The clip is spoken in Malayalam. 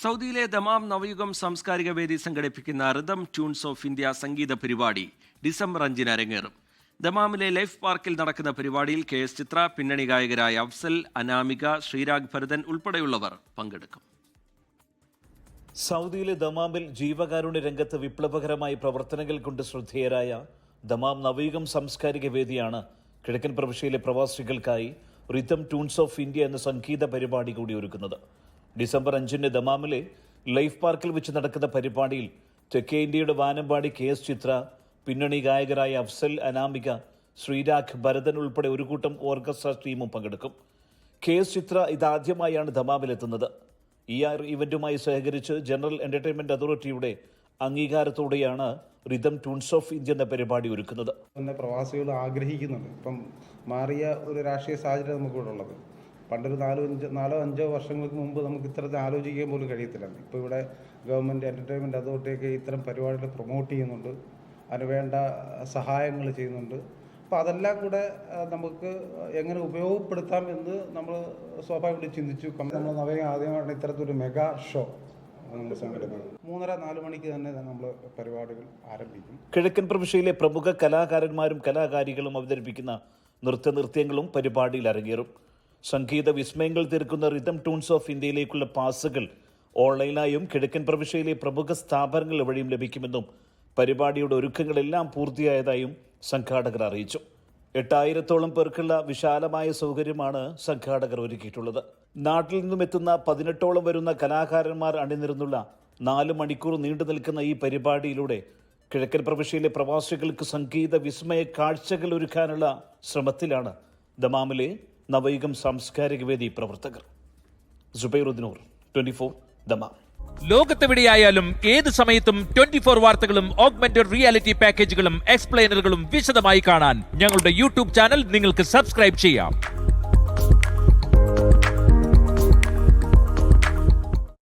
സൗദിയിലെ ദമാം നവയുഗം സാംസ്കാരിക വേദി സംഘടിപ്പിക്കുന്ന റിതം ട്യൂൺസ് ഓഫ് ഇന്ത്യ സംഗീത പരിപാടി ഡിസംബർ അഞ്ചിന് അരങ്ങേറും. ദമാമിലെ ലൈഫ് പാർക്കിൽ നടക്കുന്ന പരിപാടിയിൽ കെ എസ് ചിത്ര പിന്നണി ഗായകരായ അഫ്സൽ അനാമിക ശ്രീരാഗ് ഭരതൻ ഉൾപ്പെടെയുള്ളവർ പങ്കെടുക്കും. സൗദിയിലെ ദമാമിൽ ജീവകാരുണ്യ രംഗത്ത് വിപ്ലവകരമായ പ്രവർത്തനങ്ങൾ കൊണ്ട് ശ്രദ്ധേയരായ ദമാം നവയുഗം സാംസ്കാരിക വേദിയാണ് കിഴക്കൻ പ്രവിശ്യയിലെ പ്രവാസികൾക്കായി റിതം ട്യൂൺസ് ഓഫ് ഇന്ത്യ എന്ന സംഗീത പരിപാടി കൂടി ഒരുക്കുന്നത്. ഡിസംബർ അഞ്ചിന് ദമാമിലെ ലൈഫ് പാർക്കിൽ വെച്ച് നടക്കുന്ന പരിപാടിയിൽ തെക്കേ ഇന്ത്യയുടെ വാനമ്പാടി കെ എസ് ചിത്ര പിന്നണി ഗായകരായ അഫ്സൽ അനാമിക ശ്രീരാഖ് ഭരതൻ ഉൾപ്പെടെ ഒരു കൂട്ടം ഓർക്കസ്ട്ര ടീമും പങ്കെടുക്കും. കെ എസ് ചിത്ര ഇതാദ്യമായാണ് ദമാമിലെത്തുന്നത്. ഈ ആർ ഇവന്റുമായി സഹകരിച്ച് ജനറൽ എന്റർടൈൻമെന്റ് അതോറിറ്റിയുടെ അംഗീകാരത്തോടെയാണ് റിതം ടൂൺസ് ഓഫ് ഇന്ത്യ എന്ന പരിപാടി ഒരുക്കുന്നത്. പ്രവാസികൾ ആഗ്രഹിക്കുന്നുണ്ട്. ഇപ്പം മാറിയ ഒരു രാഷ്ട്രീയ സാഹചര്യം നമുക്കിവിടെ ഉള്ളത്. പണ്ടൊരു നാലോ അഞ്ചോ നാലോ അഞ്ചോ വർഷങ്ങൾക്ക് മുമ്പ് നമുക്ക് ഇത്തരത്തിൽ ആലോചിക്കാൻ പോലും കഴിയത്തില്ല ഇപ്പോൾ ഇവിടെ ഗവൺമെന്റ് എന്റർടൈൻമെന്റ് അതോറിറ്റിയൊക്കെ ഇത്തരം പരിപാടികൾ പ്രൊമോട്ട് ചെയ്യുന്നുണ്ട്. അതിന് വേണ്ട സഹായങ്ങൾ ചെയ്യുന്നുണ്ട്. അപ്പോൾ അതെല്ലാം കൂടെ നമുക്ക് എങ്ങനെ ഉപയോഗപ്പെടുത്താം എന്ന് നമ്മൾ സ്വാഭാവികമായിട്ട് ചിന്തിച്ചു. നമ്മൾ നവയം ആദ്യമായിട്ട് ഇത്തരത്തിലൊരു മെഗാ ഷോ മൂന്നര നാല് മണിക്ക് തന്നെ നമ്മൾ പരിപാടികൾ ആരംഭിക്കും. കിഴക്കൻ പ്രവിശ്യയിലെ പ്രമുഖ കലാകാരന്മാരും കലാകാരികളും അവതരിപ്പിക്കുന്ന നൃത്ത നൃത്യങ്ങളും പരിപാടിയിൽ അരങ്ങേറും. സംഗീത വിസ്മയങ്ങൾ തീർക്കുന്ന റിതം ടൂൺസ് ഓഫ് ഇന്ത്യയിലേക്കുള്ള പാസുകൾ ഓൺലൈനായും കിഴക്കൻ പ്രവിശ്യയിലെ പ്രമുഖ സ്ഥാപനങ്ങൾ വഴിയും ലഭിക്കുമെന്നും പരിപാടിയുടെ ഒരുക്കങ്ങളെല്ലാം പൂർത്തിയായതായും സംഘാടകർ അറിയിച്ചു. എട്ടായിരത്തോളം പേർക്കുള്ള വിശാലമായ സൗകര്യമാണ് സംഘാടകർ ഒരുക്കിയിട്ടുള്ളത്. നാട്ടിൽ നിന്നും എത്തുന്ന പതിനെട്ടോളം വരുന്ന കലാകാരന്മാർ അണിനിരുന്നുള്ള നാല് മണിക്കൂർ നീണ്ടു നിൽക്കുന്ന ഈ പരിപാടിയിലൂടെ കിഴക്കൻ പ്രവിശ്യയിലെ പ്രവാസികൾക്ക് സംഗീത വിസ്മയ കാഴ്ചകൾ ഒരുക്കാനുള്ള ശ്രമത്തിലാണ് ദമാമിലെ നവയുഗം സാംസ്കാരിക വേദി പ്രവർത്തകർ. സുബൈറുദ്ദീനൂർ ട്വന്റി ഫോർ ദമാം ലോകത്തെവിടെയായാലും ഏത് സമയത്തും ട്വന്റി ഫോർ വാർത്തകളും ഓഗ്മെന്റഡ് റിയാലിറ്റി പാക്കേജുകളും എക്സ്പ്ലെയിനറുകളും വിശദമായി കാണാൻ ഞങ്ങളുടെ യൂട്യൂബ് ചാനൽ നിങ്ങൾക്ക് സബ്സ്ക്രൈബ് ചെയ്യാം.